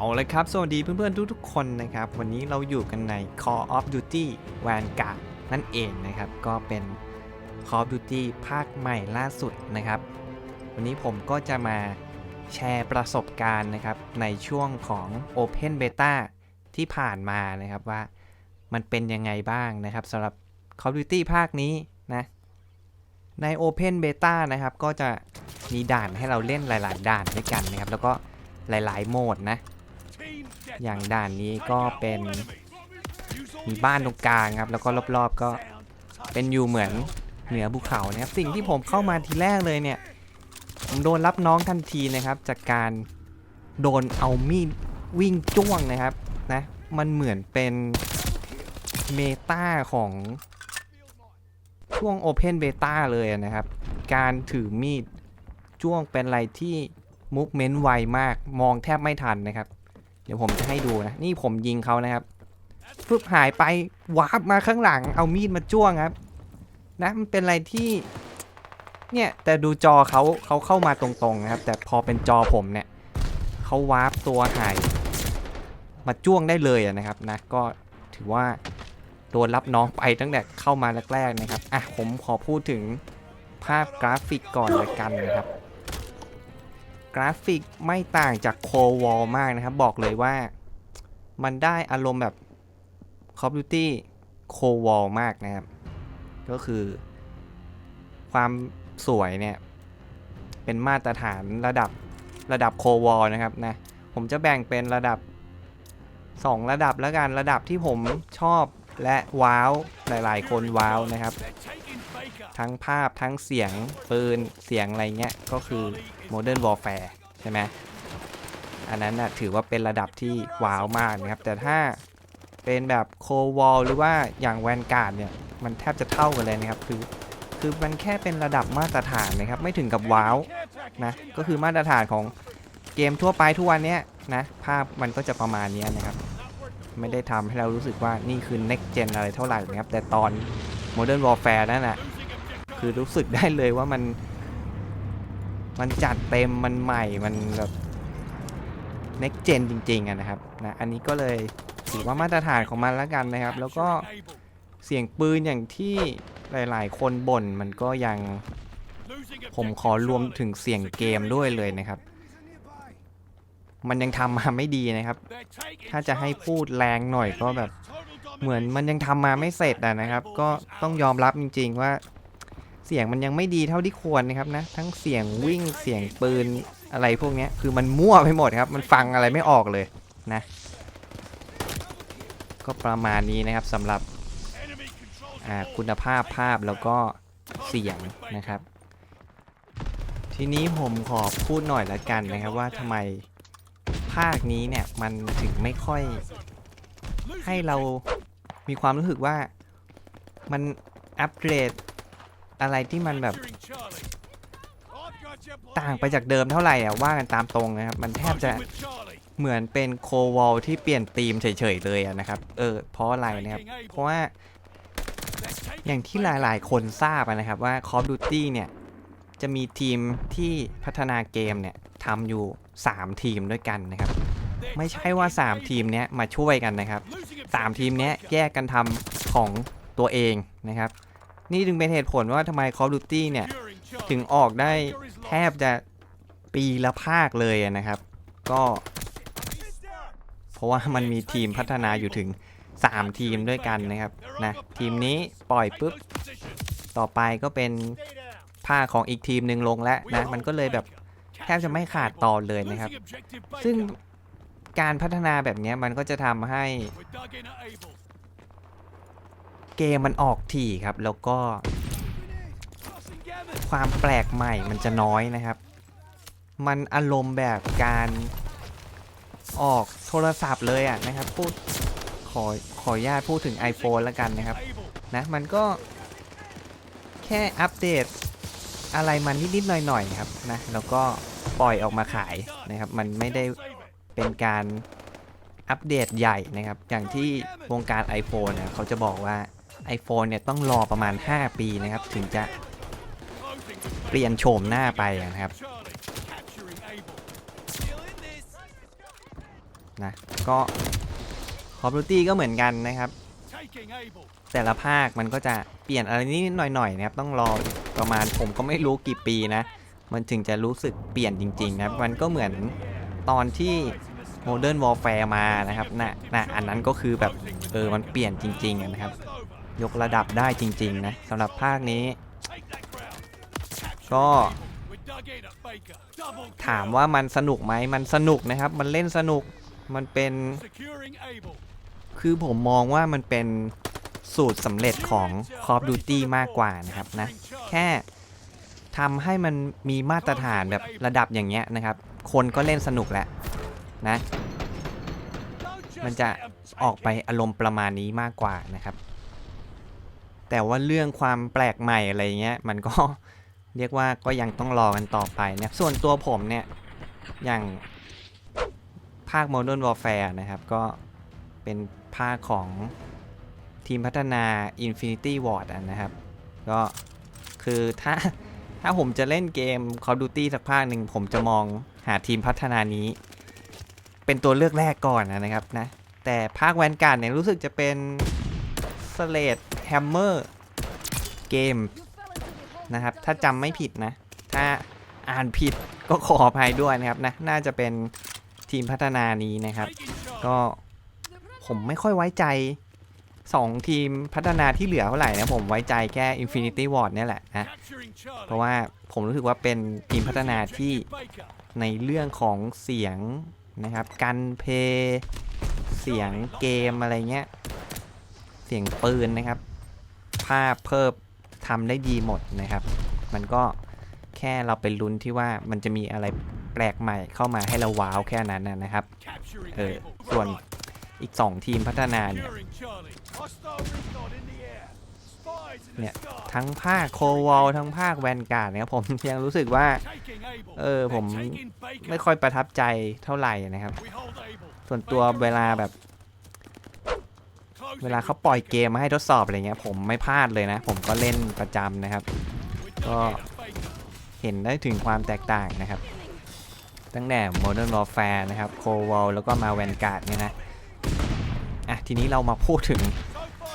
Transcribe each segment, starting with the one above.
เอาเลยครับ สวัสดีเพื่อนๆทุกๆคนนะครับ วันนี้เราอยู่กันใน Call of Duty Vanguard นั่นเองนะครับ ก็เป็น Call of Duty ภาคใหม่ล่าสุดนะครับ วันนี้ผมก็จะมาแชร์ประสบการณ์นะครับ ในช่วงของ Open Beta ที่ผ่านมานะครับว่ามันเป็นยังไงบ้างนะครับสำหรับ Call of Duty ภาคนี้นะใน Open Beta นะครับ ก็จะมีด่านให้เราเล่นหลาย ๆ ด่านด้วยกันนะครับ แล้วก็หลาย ๆ โหมดนะ อย่างด่านนี้ก็เป็นมีบ้านตรงกลางครับ แล้วก็รอบๆก็เป็นอยู่เหมือนเหนือภูเขานะครับสิ่งที่ผมเข้ามาทีแรกเลยเนี่ยผมโดนรับน้องทันทีนะครับ จากการโดนเอามีดวิ่งจ้วงนะครับนะมันเหมือนเป็นเมตาของช่วง Open Beta เลยนะครับ การถือมีดจ้วงเป็นอะไรที่มุกเมนต์ไวมากมองแทบไม่ทันนะครับ เดี๋ยวผมจะให้ดูนะ นี่ผมยิงเขานะครับปุ๊บหายไปวาร์ปมาข้างหลัง เอามีดมาจ้วงครับ นะมันเป็นอะไรที่ เนี่ย แต่ดูจอเขาเขาเข้ามาตรงๆนะครับ แต่พอเป็นจอผมเนี่ยเขาวาร์ปตัวหายมาจ้วงได้เลยนะครับนะก็ถือว่าโดนรับน้องไปตั้งแต่เข้ามาแรกๆนะครับ อะผมขอพูดถึงภาพกราฟิกก่อนเลยกันนะครับ กราฟิกไม่ต่างจากโควอลมากนะครับ บอกเลยว่ามันได้อารมณ์แบบ Call of Duty โควอลมากนะครับ ก็คือ ความสวยเนี่ย เป็นมาตรฐานระดับระดับโควอลนะครับนะ ผมจะแบ่งเป็นระดับ 2 ระดับแล้วกันระดับที่ผมชอบและว้าว หลาย ๆ คนว้าวนะครับ ทั้งภาพทั้งเสียงปืนเสียงอะไรเงี้ย ก็คือ Modern Warfare ใช่ไหมอันนั้นนะถือว่าเป็นระดับที่ว้าวมากนะครับ แต่ถ้าเป็นแบบโควอลหรือว่าอย่างแวนการ์ดเนี่ย มันแทบจะเท่ากันเลยนะครับ คือคือมันแค่เป็นระดับมาตรฐานนะครับ ไม่ถึงกับว้าวนะก็คือมาตรฐานของเกมทั่วไปทุกวันเนี้ยนะภาพมันก็จะประมาณนี้นะครับ ไม่ได้ทำให้เรารู้สึกว่านี่คือ next gen อะไรเท่าไหร่นะครับ แต่ตอน Modern Warfare นั่นน่ะ คือรู้สึกได้เลยว่ามัน มันจัดเต็มมันใหม่มันแบบ next gen จริงๆอะนะครับนะอันนี้ก็เลยถือว่ามาตรฐานของมันแล้วกันนะครับ แล้วก็เสียงปืนอย่างที่หลาย ๆ คนบ่นมันก็ยังผมขอรวมถึงเสียงเกมด้วยเลยนะครับ มันยังทำมาไม่ดีนะครับ ถ้าจะให้พูดแรงหน่อยก็แบบ เหมือนมันยังทำมาไม่เสร็จอะนะครับ ก็ต้องยอมรับจริง ๆ ว่า เสียงมันยังไม่ดีเท่าที่ควรนะครับนะ ทั้งเสียงวิ่งเสียงปืนอะไรพวกนี้คือมันมั่วไปหมดครับ มันฟังอะไรไม่ออกเลยนะ ก็ประมาณนี้นะครับสำหรับคุณภาพภาพแล้วก็เสียงนะครับ ทีนี้ผมขอพูดหน่อยละกันนะครับว่าทำไมภาคนี้เนี่ยมันถึงไม่ค่อยให้เรามีความรู้สึกว่ามันอัปเกรด อะไรที่มันแบบต่างไปจากเดิมเท่าไหร่อะว่ากันตามตรงนะครับ มันแทบจะเหมือนเป็นโควอลที่เปลี่ยนธีมเฉยๆเลยอะนะครับ เออเพราะอะไรนะครับ เพราะว่าอย่างที่หลายๆ คนทราบอะนะครับว่า Call of Duty เนี่ย จะมีทีมที่พัฒนาเกมเนี่ยทำอยู่ 3 ทีมด้วยกันนะครับ ไม่ใช่ว่า 3 ทีมเนี้ยมาช่วยกันนะครับ 3 ทีมเนี้ยแยกกันทำของตัวเองนะครับ นี่จึงเป็นเหตุผลว่าทำไม Call of Duty เนี่ย ถึงออกได้แทบจะปีละภาคเลยนะครับ ก็ เพราะว่ามันมีทีมพัฒนาอยู่ถึง 3 ทีมด้วยกันนะครับนะทีมนี้ปล่อยปุ๊บ ต่อไปก็เป็นภาคของอีกทีมหนึ่งลงแล้วนะ มันก็เลยแบบแทบจะไม่ขาดตอนเลยนะครับ ซึ่งการพัฒนาแบบนี้มันก็จะทำให้ เกมมันออกถี่ครับ แล้วก็ ความแปลกใหม่มันจะน้อยนะครับ มันอารมณ์แบบการออกโทรศัพท์เลยอะนะครับพูดขอขออนุญาตพูดถึง iPhone แล้วกันนะครับนะมันก็แค่อัปเดตอะไรมันนิดๆหน่อยๆครับนะแล้วก็ปล่อยออกมาขายนะครับ มันไม่ได้เป็นการอัปเดตใหญ่นะครับ อย่างที่วงการ iPhone เนี่ยเขาจะบอกว่า iPhone เนี่ยต้องรอประมาณ 5 ปีนะครับ ถึงจะเปลี่ยนโฉมหน้าไปนะครับนะก็ Call of Duty ก็เหมือนกันนะครับ แต่ละภาคมันก็จะเปลี่ยนอะไรนิดหน่อยๆนะครับ ต้องรอประมาณผมก็ไม่รู้กี่ปีนะ มันถึงจะรู้สึกเปลี่ยนจริง ๆ นะครับมันก็เหมือนตอนที่ Modern Warfare มานะครับนะนะอันนั้นก็คือแบบ เออ มันเปลี่ยนจริง ๆ นะครับ ยกระดับได้จริง ๆ นะสำหรับภาคนี้ ก็ ถามว่ามันสนุกไหมมันสนุกนะครับ มันเล่นสนุกมันเป็นคือผมมองว่ามันเป็นสูตรสำเร็จของ Call of Duty มากกว่านะครับนะ แค่ทำให้มันมีมาตรฐานแบบระดับอย่างเงี้ยนะครับ คนก็เล่นสนุกแหล้วนะ มันจะออกไปอารมณ์ประมาณนี้มากกว่านะครับ แต่ว่าเรื่องความแปลกใหม่อะไรเงี้ยมันก็เรียกว่าก็ยังต้องรอกันต่อไปนะส่วนตัวผมเนี่ย อย่างภาค Modern Warfare นะครับก็เป็นภาคของทีมพัฒนา Infinity Ward นะครับ ก็คือถ้าถ้าผมจะเล่นเกม Call of Duty สักภาคหนึ่งผมจะมองหาทีมพัฒนานี้ เป็นตัวเลือกแรกก่อนนะครับนะ แต่ภาคแวนการ์ดเนี่ยรู้สึกจะเป็นสเลด แฮมเมอร์เกมนะครับ ถ้าจำไม่ผิดนะ ถ้าอ่านผิดก็ขออภัยด้วยนะครับนะ น่าจะเป็นทีมพัฒนานี้นะครับ ก็ผมไม่ค่อยไว้ใจ 2 ทีมพัฒนาที่เหลือเท่าไหร่นะผมไว้ใจแค่ Infinity Ward เนี่ยแหละนะเพราะว่าผมรู้สึกว่าเป็นทีมพัฒนาที่ในเรื่องของเสียงนะครับ การเพลย์เสียงเกมอะไรเงี้ย เสียงปืนนะครับ ภาพเพิ่มทำได้ดีหมดนะครับ มันก็แค่เราไปลุ้นที่ว่ามันจะมีอะไรแปลกใหม่เข้ามาให้เราว้าวแค่นั้นนะนะครับ Capturing เออ Able. ส่วน Right. อีก 2 ทีมพัฒนาเนี่ย Securing Charlie. Hostile recon in the air. Spies in the Yeah. sky. ทั้งภาคโควอลทั้งภาคแวนการ์ดเนี่ยผมยังรู้สึกว่า Taking Able. เออ ผม They're taking Baker. ไม่ค่อยประทับใจเท่าไหร่นะครับ We hold Able. ส่วนตัวเวลาแบบ Closing เวลาเขาปล่อยเกมมาให้ทดสอบอะไรเงี้ยผมไม่พลาดเลยนะ ผมก็เล่นประจำนะครับ We're dug Oh. in at Baker. เห็นได้ถึงความแตกต่างนะครับ ตั้งแต่ Modern Warfare นะครับ Cold War แล้วก็มา Vanguard เนี่ยนะอะทีนี้เรามาพูดถึง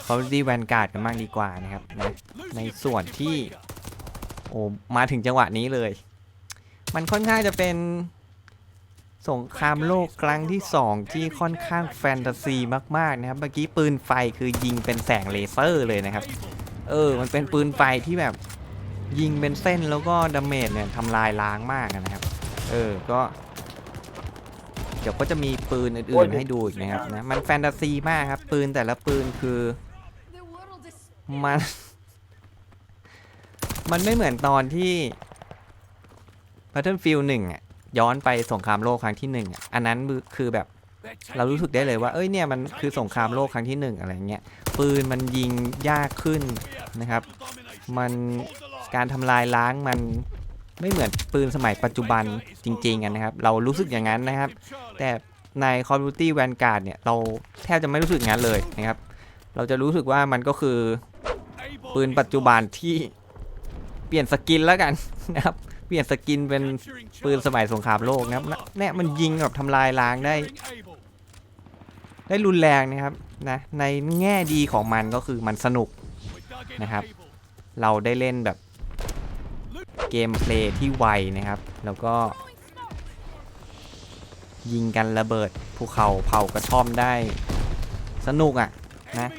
Call of Duty Vanguard กันบ้างดีกว่านะครับนะในส่วนที่โอ้มาถึงจังหวะนี้เลย มันค่อนข้างจะเป็น สงครามโลกครั้งที่ 2 ที่ค่อนข้างแฟนตาซีมากๆนะครับ เมื่อกี้ปืนไฟคือยิงเป็นแสงเลเซอร์เลยนะครับ เออ มันเป็นปืนไฟที่แบบยิงเป็นเส้นแล้วก็ดาเมจเนี่ยทำลายล้างมากนะครับ เออ ก็ เดี๋ยวก็จะมีปืนอื่นๆให้ดูอีกนะครับนะ มันแฟนตาซีมากครับ ปืนแต่ละปืนคือมัน มันไม่เหมือนตอนที่ Battlefield 1อะ ย้อนไปสงครามโลกครั้งที่หนึ่งอันนั้นคือแบบเรารู้สึกได้เลยว่า เอ้ยเนี่ยมันคือสงครามโลกครั้งที่หนึ่งอะไรเงี้ยปืนมันยิงยากขึ้นนะครับ มันการทำลายล้างมันไม่เหมือนปืนสมัยปัจจุบันจริงๆอะนะครับ เรารู้สึกอย่างนั้นนะครับ แต่ใน Call of Duty Vanguard เนี่ยเราแทบจะไม่รู้สึกงั้นเลยนะครับ เราจะรู้สึกว่ามันก็คือปืนปัจจุบันที่เปลี่ยนสกินแล้วกันนะครับ เปลี่ยนสกินเป็นปืนสมัยสงครามโลกนะครับเนี่ยมันยิงแบบทำลายล้างได้ ได้รุนแรงนะครับนะในแง่ดีของมันก็คือมันสนุกนะครับ เราได้เล่นแบบเกมเพลย์ที่ไวนะครับ แล้วก็ ยิงกันระเบิดภูเขาเผากระท่อมได้ สนุกอะ่ะนะ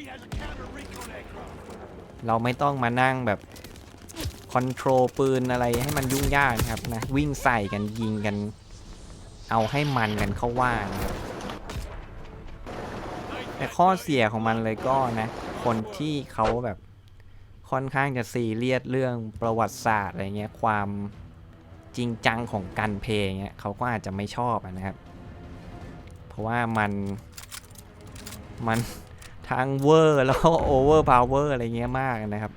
เราไม่ต้องมานั่งแบบ คอนโทรลปืนอะไรให้มันยุ่งยากนะครับนะวิ่งใส่กันยิงกัน เอาให้มันกันเข้าว่านะครับแต่ข้อเสียของมันเลยก็นะ คนที่เขาแบบค่อนข้างจะซีเรียสเรื่องประวัติศาสตร์อะไรเงี้ยความจริงจังของการเพลงเงี้ยเขาก็อาจจะไม่ชอบนะครับ เพราะว่ามันมันทั้งเวอร์แล้วก็โอเวอร์พาวเวอร์อะไรเงี้ยมากนะครับ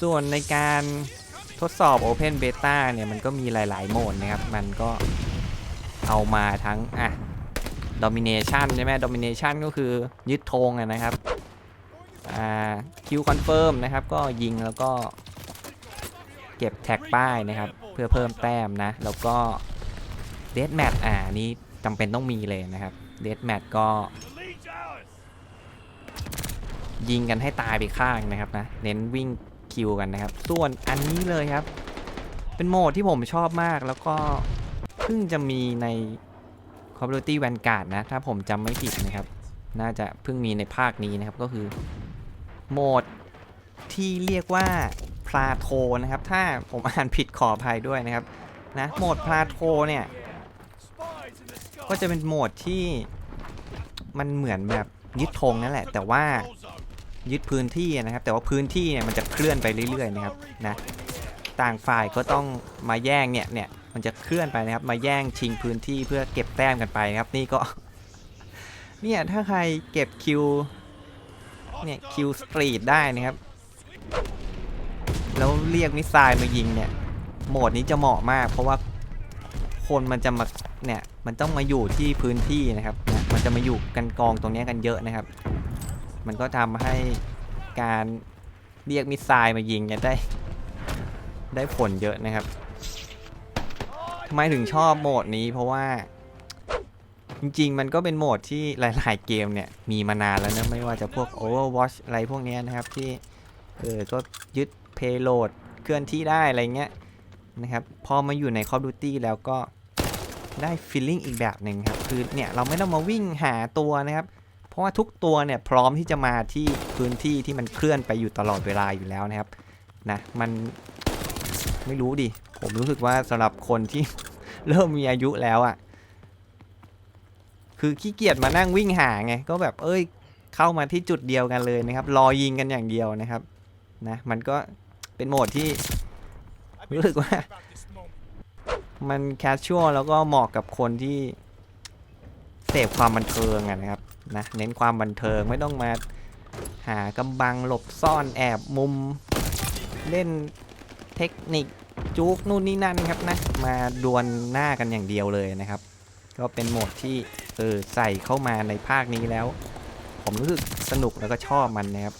ส่วนในการทดสอบ Open Beta เนี่ยมันก็มีหลาย ๆ โหมดนะครับ มันก็เอามาทั้ง อะ Domination ใช่ไหม Domination ก็คือยึดธงนะครับ อ่า Q Confirm นะครับ ก็ยิงแล้วก็เก็บแท็กป้ายนะครับ เพื่อเพิ่มแต้มนะ แล้วก็เดดแมทอ่านี่จำเป็นต้องมีเลยนะครับเดดแมทก็ ยิงกันให้ตายไปข้างนะครับนะ เน้นวิ่ง คิวกันนะครับ ส่วนอันนี้เลยครับ เป็นโหมดที่ผมชอบมากแล้วก็เพิ่งจะมีใน Call of Duty Vanguard นะ ถ้าผมจำไม่ผิดนะครับ น่าจะเพิ่งมีในภาคนี้นะครับ ก็คือโหมดที่เรียกว่าพลาโทนะครับ ถ้าผมอ่านผิดขออภัยด้วยนะครับนะโหมดพลาโทเนี่ย ก็จะเป็นโหมดที่มันเหมือนแบบยึดธงนั่นแหละ แต่ว่า ยึดพื้นที่นะครับ แต่ว่าพื้นที่เนี่ยมันจะเคลื่อนไปเรื่อยๆนะครับนะต่างฝ่ายก็ต้องมาแย่งเนี่ยเนี่ยมันจะเคลื่อนไปนะครับ มาแย่งชิงพื้นที่เพื่อเก็บแต้มกันไปนะครับ นี่ก็เนี่ยถ้าใครเก็บคิวเนี่ยคิวสตรีทได้นะครับ แล้วเรียกมิสไซล์มายิงเนี่ยโหมดนี้จะเหมาะมาก เพราะว่าคนมันจะมาเนี่ยมันต้องมาอยู่ที่พื้นที่นะครับนะมันจะมาอยู่กันกองตรงนี้กันเยอะนะครับ มันก็ทำให้การเรียกมิสไซล์มายิงเนี่ยได้ ได้ผลเยอะนะครับทำไมถึงชอบโหมดนี้เพราะว่า จริงๆ มันก็เป็นโหมดที่หลายๆเกมเนี่ย มีมานานแล้วนะไม่ว่าจะพวก Overwatch อะไรพวกเนี้ยนะครับที่เออก็ยึด payload เคลื่อนที่ได้อะไรเงี้ยนะครับพอมาอยู่ใน Call of Duty แล้วก็ได้ feeling อีกแบบหนึ่งครับ คือเนี่ย เราไม่ต้องมาวิ่งหาตัวนะครับ ราะว่าทุกตัวเนี่ยพร้อมที่จะมาที่พื้นที่ที่มันเคลื่อนไปอยู่ตลอดเวลาอยู่แล้วนะครับนะมันไม่รู้ดิ ผมรู้สึกว่าสำหรับคนที่ เริ่มมีอายุแล้วอะ่ะ คือขี้เกียจมานั่งวิ่งหาไง ก็แบบเอ้ย เข้ามาที่จุดเดียวกันเลยนะครับ รอยิงกันอย่างเดียวนะครับ นะ มันก็เป็นโหมดที่ I've been Look, thinking what- about this moment. มันแคชชวลแล้วก็เหมาะกับคนที่เสพความบันเทิงนะครับ นะเน้นความบันเทิงไม่ต้องมาหากำบังหลบซ่อนแอบมุม เล่นเทคนิคจุกนู่นนี่นั่นครับนะมาดวลหน้ากันอย่างเดียวเลยนะครับ ก็เป็นโหมดที่เออใส่เข้ามาในภาคนี้แล้ว ผมรู้สึกสนุกแล้วก็ชอบมันนะครับ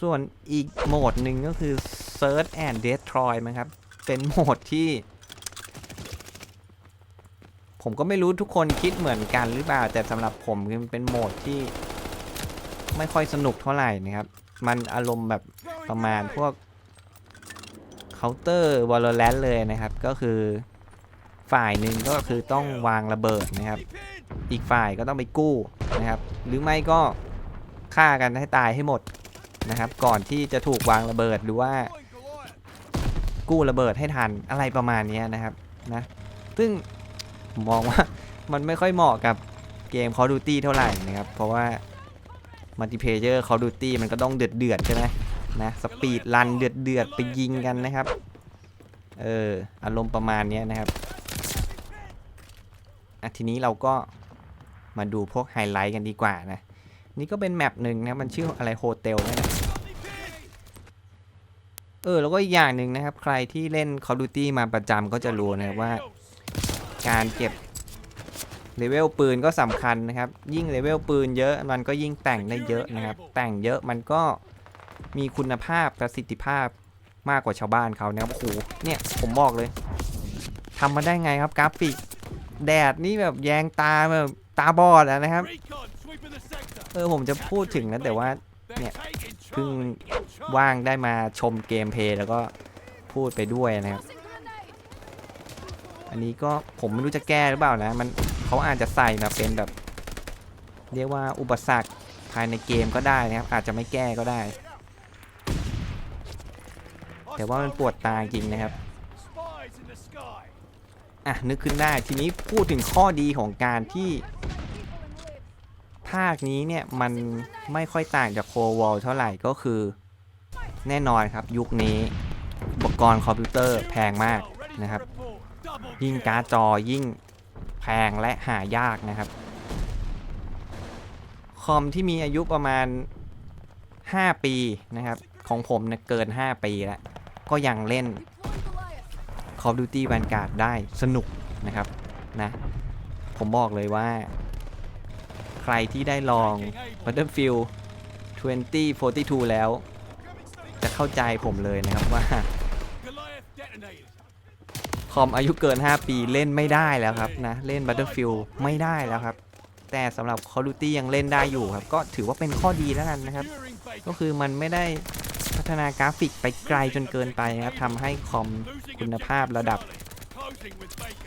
ส่วนอีกโหมดหนึ่งก็คือ Search and Destroy นะครับ เป็นโหมดที่ ผมก็ไม่รู้ทุกคนคิดเหมือนกันหรือเปล่า แต่สำหรับผมคือมันเป็นโหมดที่ ไม่ค่อยสนุกเท่าไหร่นะครับ มันอารมณ์แบบประมาณพวก Counter Valorant เลยนะครับ ก็คือฝ่ายหนึ่งก็คือต้องวางระเบิดนะครับ อีกฝ่ายก็ต้องไปกู้นะครับ หรือไม่ก็ฆ่ากันให้ตายให้หมดนะครับ ก่อนที่จะถูกวางระเบิดหรือว่า กู้ระเบิดให้ทันอะไรประมาณนี้นะครับนะ ซึ่ง มองว่ามันไม่ค่อยเหมาะกับเกม Call of Duty เท่าไหร่นะครับ เพราะว่ามัลติเพเยอร์ Call of Duty มันก็ต้องเดือดเดือดๆใช่ไหมนะสปีดรันเดือดเดือดๆไปยิงกันนะครับ เอออารมณ์ประมาณนี้นะครับอะทีนี้เราก็มาดูพวกไฮไลท์กันดีกว่านะ นี่ก็เป็นแมปหนึ่งนะมันชื่ออะไรโฮเทลนะเออแล้วก็อีกอย่างหนึ่งนะครับ ใครที่เล่น Call of Duty มาประจำก็จะรู้นะครับว่า การเก็บเลเวลปืนก็สำคัญนะครับ ยิ่งเลเวลปืนเยอะมันก็ยิ่งแต่งได้เยอะนะครับ แต่งเยอะมันก็มีคุณภาพประสิทธิภาพมากกว่าชาวบ้านเขานะครับโอ้โหเนี่ยผมบอกเลยทำมาได้ไงครับกราฟิก แดดนี่แบบแยงตาแบบตาบอดอะนะครับ เออผมจะพูดถึงนะแต่ว่า They're Yeah. taking เพิ่งว่างได้มาชมเกมเพลย์แล้วก็พูดไปด้วยนะครับ อันนี้ก็ผมไม่รู้จะแก้หรือเปล่านะ มันเขาอาจจะใส่มาเป็นแบบ เรียกว่าอุปสรรคภายในเกมก็ได้นะครับ อาจจะไม่แก้ก็ได้ แต่ว่ามันปวดตาจริงนะครับอะนึกขึ้นได้ทีนี้พูดถึงข้อดีของการที่ ภาคนี้เนี่ยมันไม่ค่อยต่างจากโควอลเท่าไหร่ก็คือ แน่นอนครับยุคนี้อุปกรณ์คอมพิวเตอร์แพงมากนะครับ ยิ่งการ์ดจอยิ่งแพงและหายากนะครับ คอมที่มีอายุประมาณ 5 ปีนะครับ ของผมเนี่ยเกิน 5 ปีแล้ว ก็ยังเล่น Call of Duty Vanguard ได้สนุกนะครับนะ ผมบอกเลยว่า ใครที่ได้ลอง Battlefield 2042 แล้ว จะเข้าใจผมเลยนะครับว่า คอมอายุเกิน 5 ปีเล่นไม่ได้แล้วครับนะ เล่น Battlefield ไม่ได้แล้วครับ แต่สำหรับ Call of Duty ยังเล่นได้อยู่ครับ ก็ถือว่าเป็นข้อดีแล้วกันนะครับ ก็คือมันไม่ได้พัฒนากราฟิกไปไกลจนเกินไปนะครับทำให้คอมคุณภาพระดับ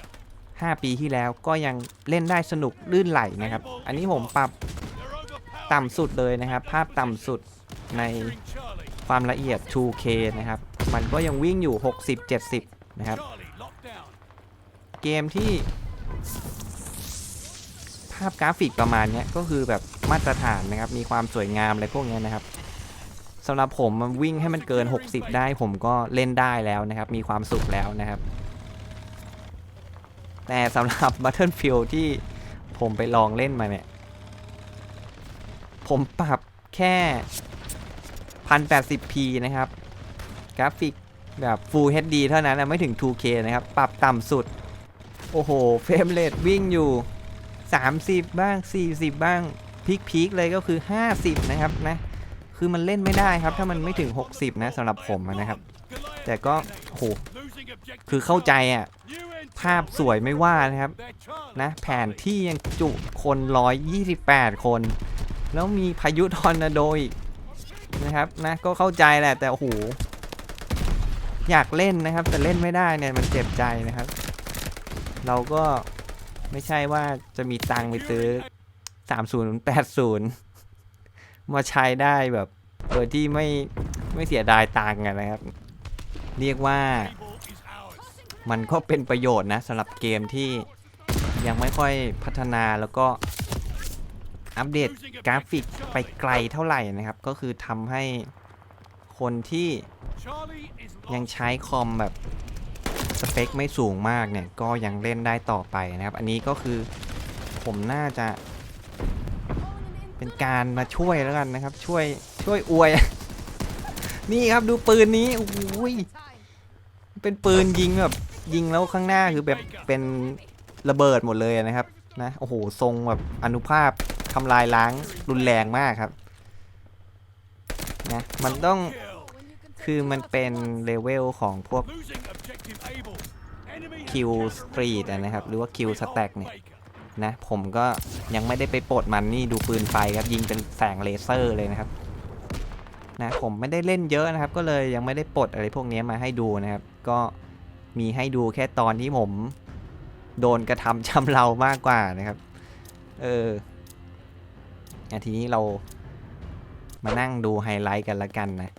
5 ปีที่แล้วก็ยังเล่นได้สนุกลื่นไหลนะครับ อันนี้ผมปรับต่ำสุดเลยนะครับ ภาพต่ำสุดในความละเอียด 2K นะครับ มันก็ยังวิ่งอยู่ 60-70 นะครับ เกมที่ ภาพกราฟิกประมาณนี้ก็คือแบบมาตรฐานนะครับ มีความสวยงามอะไรพวกนี้นะครับสำหรับผมมันวิ่งให้มันเกิน 60 ได้ผมก็เล่นได้แล้วนะครับ มีความสุขแล้วนะครับ แต่สำหรับ Battlefield ที่ผมไปลองเล่นมาเนี่ย ผมปรับแค่ 1080p นะครับ กราฟิกแบบ Full HD เท่านั้นนะไม่ถึง 2K นะครับ ปรับต่ำสุด โอ้โห เฟรมเรทวิ่งอยู่ 30 บ้าง 40 บ้างพีคพีคเลยก็คือ 50 นะครับนะ คือมันเล่นไม่ได้ครับ ถ้ามันไม่ถึง 60 นะสำหรับผมนะครับ แต่ก็โหคือเข้าใจ Charlie. อะ ภาพสวยไม่ว่านะครับ นะแผนที่ยังจุคน 128 คน แล้วมีพายุทอร์นาโดอีกนะครับนะก็เข้าใจแหละแต่โอ้โหอยากเล่นนะครับ แต่เล่นไม่ได้เนี่ยมันเจ็บใจนะครับ เราก็ไม่ใช่ว่าจะมีตังไปซื้อ 3080 มาใช้ได้แบบโดยที่ไม่ไม่เสียดายตังค์อะนะครับ เรียกว่ามันก็เป็นประโยชน์นะสำหรับเกมที่ยังไม่ค่อยพัฒนาแล้วก็อัปเดตกราฟิกไปไกลเท่าไหร่นะครับ ก็คือทำให้คนที่ยังใช้คอมแบบ สเปคไม่สูงมากเนี่ยก็ยังเล่นได้ต่อไปนะครับ อันนี้ก็คือผมน่าจะ เป็นการมาช่วยแล้วกันนะครับ ช่วยช่วยอวย นี่ครับดูปืนนี้โอ้ยเป็นปืนยิงแบบยิงแล้วข้างหน้าคือแบบเป็นระเบิดหมดเลยนะครับนะโอ้โหทรงแบบอนุภาพทำลายล้างรุนแรงมากครับนะมันต้องคือมันเป็นเลเวลของพวก Losing objective Able. Enemy has Kill captured Street Baker. อะนะครับ หรือว่า Kill We hold Stack เนี่ยนะผมก็ยังไม่ได้ไปปลดมันนี่ดูปืนไฟครับ ยิงเป็นแสงเลเซอร์เลยนะครับนะผมไม่ได้เล่นเยอะนะครับ ก็เลยยังไม่ได้ปลดอะไรพวกนี้มาให้ดูนะครับ ก็มีให้ดูแค่ตอนที่ผมโดนกระทำชำเรามากกว่านะครับเออทีนี้เรามานั่งดูไฮไลท์กันละกันนะ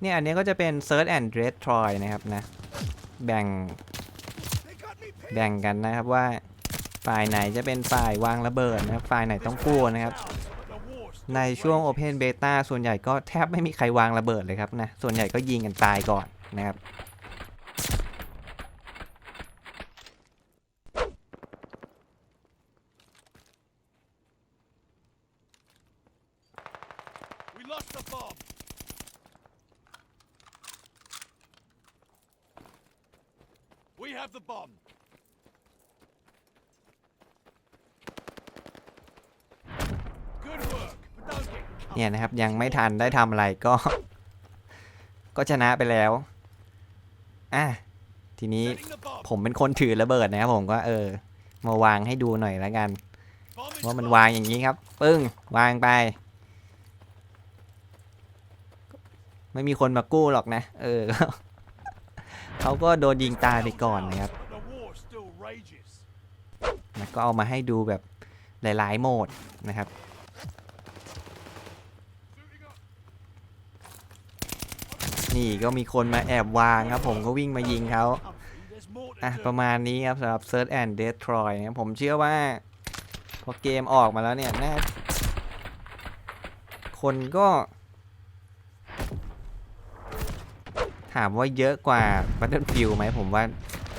เนี่ยอันนี้ก็จะเป็น Search and Destroy นะครับนะ แบ่ง แบ่งกันนะครับว่าฝ่ายไหนจะเป็นฝ่ายวางระเบิดนะครับฝ่ายไหนต้องกู้นะครับ ในช่วง Open Beta ส่วนใหญ่ก็แทบไม่มีใครวางระเบิดเลยครับนะ ส่วนใหญ่ก็ยิงกันตายก่อนนะครับ นี่ยนะครับ ยังไม่ทันได้ทำอะไรก็ ก็ชนะไปแล้วอะทีนี้ผมเป็นคนถือระเบิดนะครับผมก็เออ มาวางให้ดูหน่อยแล้วกัน ว่ามันวางอย่างนี้ครับ ปึ้ง วางไป ไม่มีคนมากู้หรอกนะ เออ เขาก็โดนยิงตายไปก่อนนะครับ But the war still rages. นะก็เอามาให้ดูแบบหลาย ๆ โหมดนะครับ นี่ก็มีคนมาแอบวางครับ ผมก็วิ่งมายิงเขาอะประมาณนี้ครับสำหรับ Search and Destroy นะครับผมเชื่อว่า พอเกมออกมาแล้วเนี่ยน่าคนก็ ถามว่าเยอะกว่า Battlefield ไหมผมว่า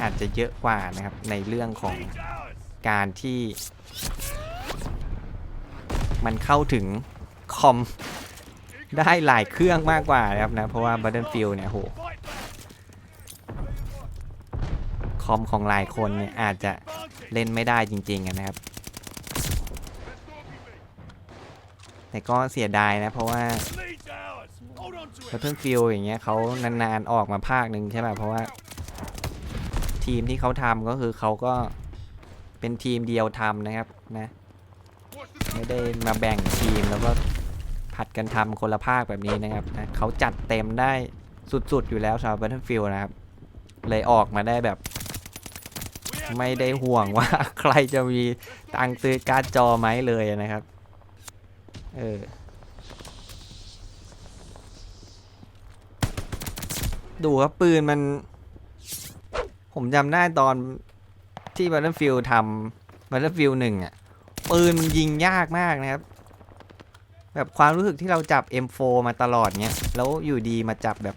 อาจจะเยอะกว่านะครับ ในเรื่องของการที่ มันเข้าถึงคอม ได้หลายเครื่องมากกว่านะครับนะ เพราะว่า Battlefield เนี่ยโหคอมของหลายคนเนี่ยอาจจะเล่นไม่ได้จริงๆนะครับ แต่ก็เสียดายนะ เพราะว่า Battlefield อย่างเงี้ยเขานานๆออกมาภาคหนึ่งใช่ป่ะเพราะว่า ทีมที่เขาทำก็คือเขาก็เป็นทีมเดียวทำนะครับนะไม่ได้มาแบ่งทีมแล้วก็ ผัดกันทำคนละภาคแบบนี้นะครับนะเขาจัดเต็มได้สุดๆอยู่แล้วสำหรับ Battlefield นะครับ เลยออกมาได้แบบ ไม่ได้ห่วงว่าใครจะมีตังซื้อการ์ดจอไหมเลยนะครับ เออดูครับปืนมัน ผมจำได้ตอนที่ Battlefield ทำ Battlefield หนึ่งอะ ปืนมันยิงยากมากนะครับ แบบความรู้สึกที่เราจับ M4 มาตลอดเนี้ยแล้วอยู่ดีมาจับแบบ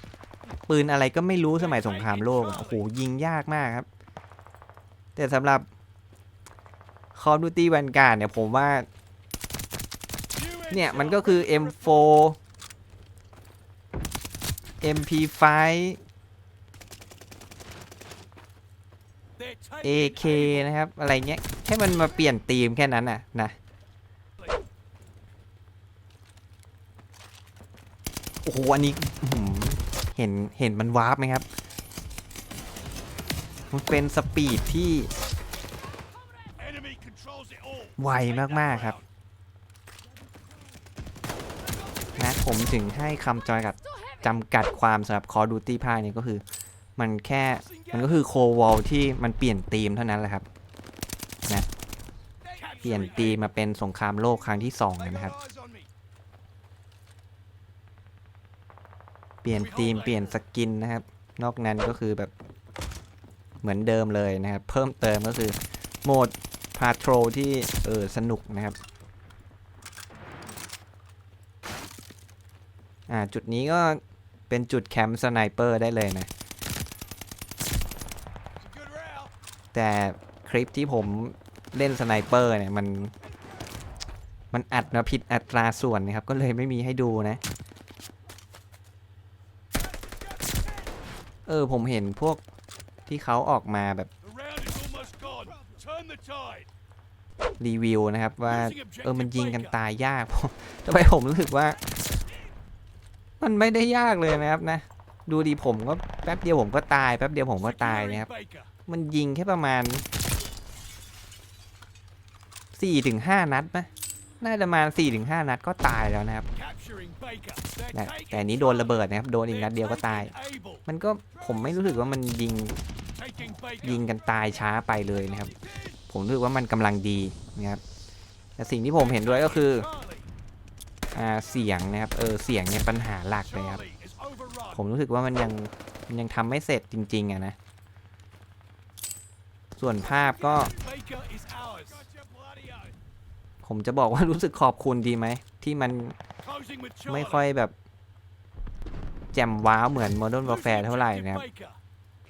ปืนอะไรก็ไม่รู้สมัยสงครามโลกโอ้โหยิงยากมากครับ แต่สำหรับ Call of Duty Vanguard เนี่ยผมว่า เนี่ย มันก็คือ M4 MP5 AK นะครับ อะไรเงี้ยแค่มันมาเปลี่ยนธีมแค่นั้นน่ะนะ อ้โหอันนี้เห็นเห็นมันวาร์ปไหมครับ มันเป็นสปีดที่ไวมากๆครับนะผมถึงให้คำจอยกับจำกัดความสำหรับ Call of Duty ภาคนี้ก็คือ มันแค่มันก็คือโควอลที่มันเปลี่ยนธีมเท่านั้นแหละครับนะเปลี่ยนธีมมาเป็นสงครามโลกครั้งที่สองนะครับ เปลี่ยนธีมเปลี่ยนสกินนะครับ นอกนั้นก็คือแบบเหมือนเดิมเลยนะครับ เพิ่มเติมก็คือโหมดพาโทรที่เออสนุกนะครับอ่าจุดนี้ก็เป็นจุดแคมป์สไนเปอร์ได้เลยนะ Good round. แต่คลิปที่ผมเล่นสไนเปอร์เนี่ยมัน มันอัดมาผิดอัตราส่วนนะครับ ก็เลยไม่มีให้ดูนะ ออผมเห็นพวกที่เขาออกมาแบบรีวิวนะครับว่าเออมันยิงกันตายยากผมทำไมผมรู้สึกว่า มันไม่ได้ยากเลยนะครับนะ ดูดีผมก็แป๊บเดียวผมก็ตายแป๊บเดียวผมก็ตายนะครับ มันยิงแค่ประมาณสี่ถึงห้านัดนะน่าจะประมาณสี่ถึงห้านัดก็ตายแล้วนะครับ Capturing Baker. They're นะ taking แต่อันนี้โดนระเบิดนะครับ โดนอีกนัดเดียวก็ตาย taking Able. มันก็ผมไม่รู้สึกว่ามันยิง Taking Baker. ยิงกันตายช้าไปเลยนะครับ ผมรู้สึกว่ามันกำลังดีนะครับ แต่สิ่งที่ผมเห็นด้วยก็คือ Charlie. อ่าเสียงนะครับ เออเสียงเนี่ยปัญหาหลักเลยครับ Charlie is overrun. ผมรู้สึกว่ามันยังมันยังทำไม่เสร็จจริง ๆอะนะ ส่วนภาพก็ Baker is ours. Gotcha, bloody oath. ผมจะบอกว่ารู้สึกขอบคุณดีไหมที่มัน Closing with ไม่ Charlie. ค่อยแบบ แจ่มว้าวเหมือน Modern Losing Warfare เท่าไหร่ objective นะครับ Baker.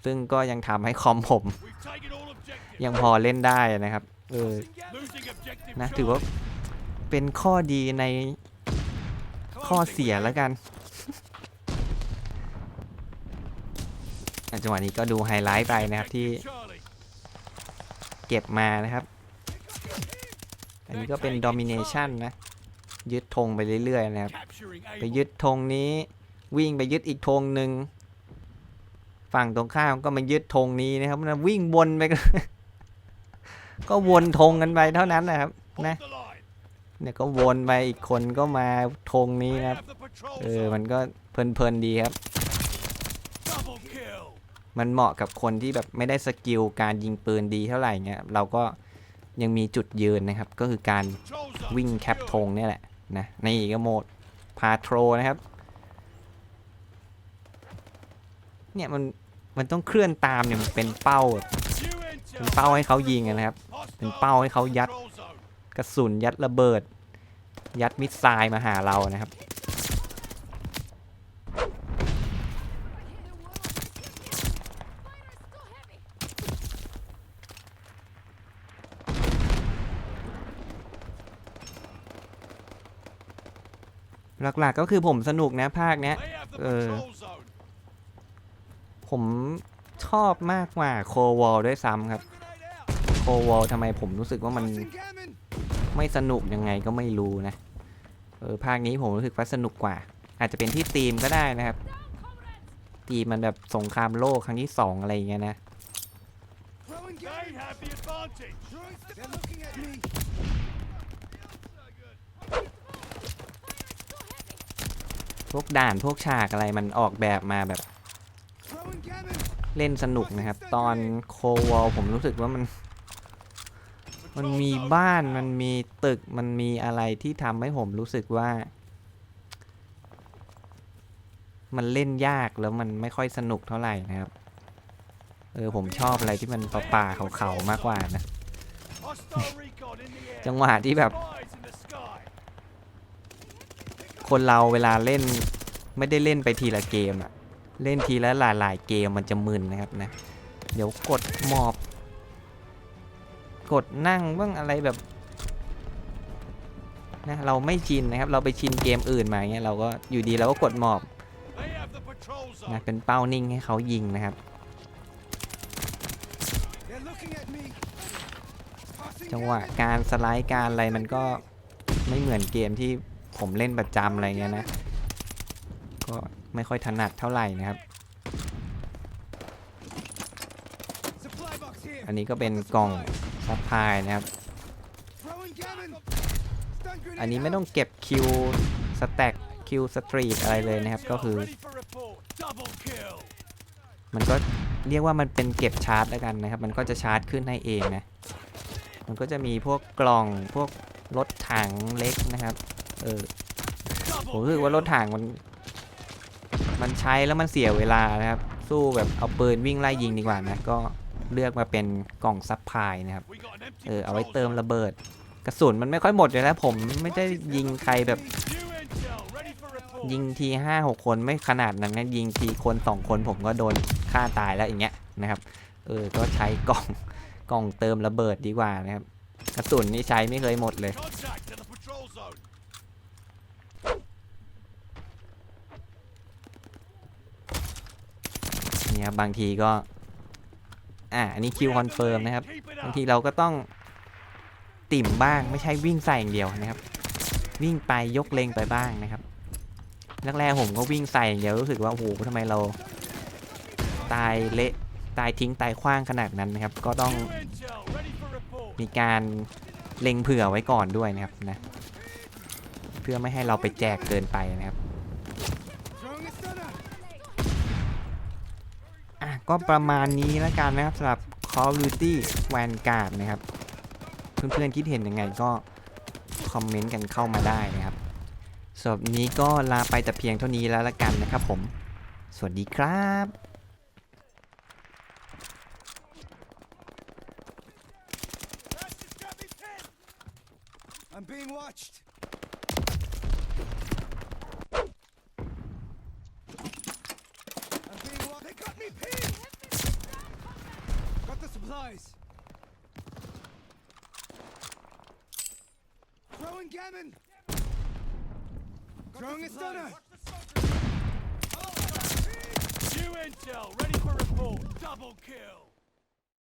ซึ่งก็ยังทำให้คอมผม We've taken all objectives. ยังพอเล่นได้นะครับ เออ Losing objective นะ ถือว่า Charlie. เป็นข้อดีในข้อ Closing เสียแล้วกันอะจังหวะนี้ก็ดูไฮไลท์ไปนะครับที่ objective Charlie. เก็บมานะครับ อันนี้ก็เป็น domination นะ ยึดธงไปเรื่อยๆนะครับ Capturing ไป Able. ยึดธงนี้ วิ่งไปยึดอีกธงหนึ่งฝั่งตรงข้ามก็มายึดธงนี้นะครับมันวิ่งวนไปกันก็วนธงกันไปเท่านั้นนะครับ Hold นะ the line. เนี่ยก็วนไปอีกคนก็มาธงนี้ We นะครับ have the patrol เออ zone. มันก็เพลินๆดีครับ Double kill. มันเหมาะกับคนที่แบบไม่ได้สกิลการยิงปืนดีเท่าไหร่เงี้ยเราก็ยังมีจุดยืนนะครับ ก็คือการ Patrol zone วิ่งแคป secure. ธงเนี่ยแหละ นะนี่ก็โหมดพาโทรนะครับ เนี่ยมันมันต้องเคลื่อนตามเนี่ยมันเป็นเป้าเป็นเป้าให้เขายิงนะครับ เป็นเป้าให้เขายัดกระสุนยัดระเบิด ยัดมิสไซล์มาหาเรานะครับ หลักๆก็คือผมสนุกนะภาคเนี้ย They have the Uh, patrol zone. ผมชอบมากกว่าโควอลด้วยซ้ำครับ Grenade out. โควอลทำไมผมรู้สึกว่ามัน Tossing cannon. ไม่สนุกยังไงก็ไม่รู้นะเออภาคนี้ผมรู้สึกว่าสนุกกว่า อาจจะเป็นที่ธีมก็ได้นะครับธีมมันแบบสงครามโลกครั้งที่สองอะไรอย่างเงี้ยนะ พวกด่านพวกฉากอะไรมันออกแบบมาแบบ เล่นสนุกนะครับ ตอนโควอลผมรู้สึกว่ามัน มันมีบ้านมันมีตึกมันมีอะไรที่ทำให้ผมรู้สึกว่า มันเล่นยากแล้วมันไม่ค่อยสนุกเท่าไหร่นะครับ เออผมชอบอะไรที่มันป่าๆเขาๆมากกว่านะ จังหวะที่แบบ คนเราเวลาเล่นไม่ได้เล่นไปทีละเกมอะเล่นทีละหลายๆเกมมันจะมึนนะครับนะ เดี๋ยวกดหมอบ กดนั่งบ้างอะไรแบบนะเราไม่ชินนะครับ เราไปชินเกมอื่นมาเงี้ยเราก็อยู่ดีเราก็กดหมอบนะเป็นเป้านิ่งให้เขายิงนะครับ จังหวะการสไลด์การอะไรมันก็ไม่เหมือนเกมที่ ผมเล่นประจำอะไรเงี้ยนะ ก็ไม่ค่อยถนัดเท่าไหร่นะครับ อันนี้ก็เป็นกล่องซัพพลายนะครับ อันนี้ไม่ต้องเก็บคิวสแต็กคิวสตรีทอะไรเลยนะครับ ก็คือ มันก็เรียกว่ามันเป็นเก็บชาร์จแล้วกันนะครับ มันก็จะชาร์จขึ้นให้เองนะ มันก็จะมีพวกกล่องพวกรถถังเล็กนะครับ เออผมรู้สึกว่ารถถังมัน มันใช้แล้วมันเสียเวลานะครับ สู้แบบเอาปืนวิ่งไล่ยิงดีกว่านะก็เลือกมาเป็นกล่องซับพายนะครับ เออเอาไว้เติมระเบิด กระสุนมันไม่ค่อยหมดเลยแล้วผมไม่ได้ยิงใครแบบ ยิงทีห้าหกคนไม่ขนาดนั้นนะยิงทีคนสองคนผมก็โดนฆ่าตายแล้วอย่างเงี้ยนะครับ เออก็ใช้กล่องกล่องเติมระเบิดดีกว่านะครับ กระสุนนี่ใช้ไม่เคยหมดเลย นี่ยครับบางทีก็ อ่าอันนี้คิว We ค have อน the เฟิร์ม lead. นะครับ Keep it บาง up. ทีเราก็ต้องติ่มบ้างไม่ใช่วิ่งใส่อย่างเดียวนะครับ วิ่งไปยกเลงไปบ้างนะครับแรกๆผมก็วิ่งใส่อย่างเดียวรู้สึกว่าโอ้โหทำไมเรา ตายเละตายทิ้งตายขว้างขนาดนั้นนะครับ ก็ต้อง New intel. Ready for report. มีการเล็งเผื่อไว้ก่อนด้วยนะครับนะเพื่อไม่ให้เราไปแจกเกินไปนะครับ Throwing a stunner. อะ ก็ประมาณนี้แล้วกันนะครับสำหรับ Call of Duty Vanguard นะครับ เพื่อนๆคิดเห็นยังไงก็คอมเมนต์กันเข้ามาได้นะครับสำหรับนี้ก็ลาไปแต่เพียงเท่านี้แล้วละกันนะครับผม สวัสดีครับ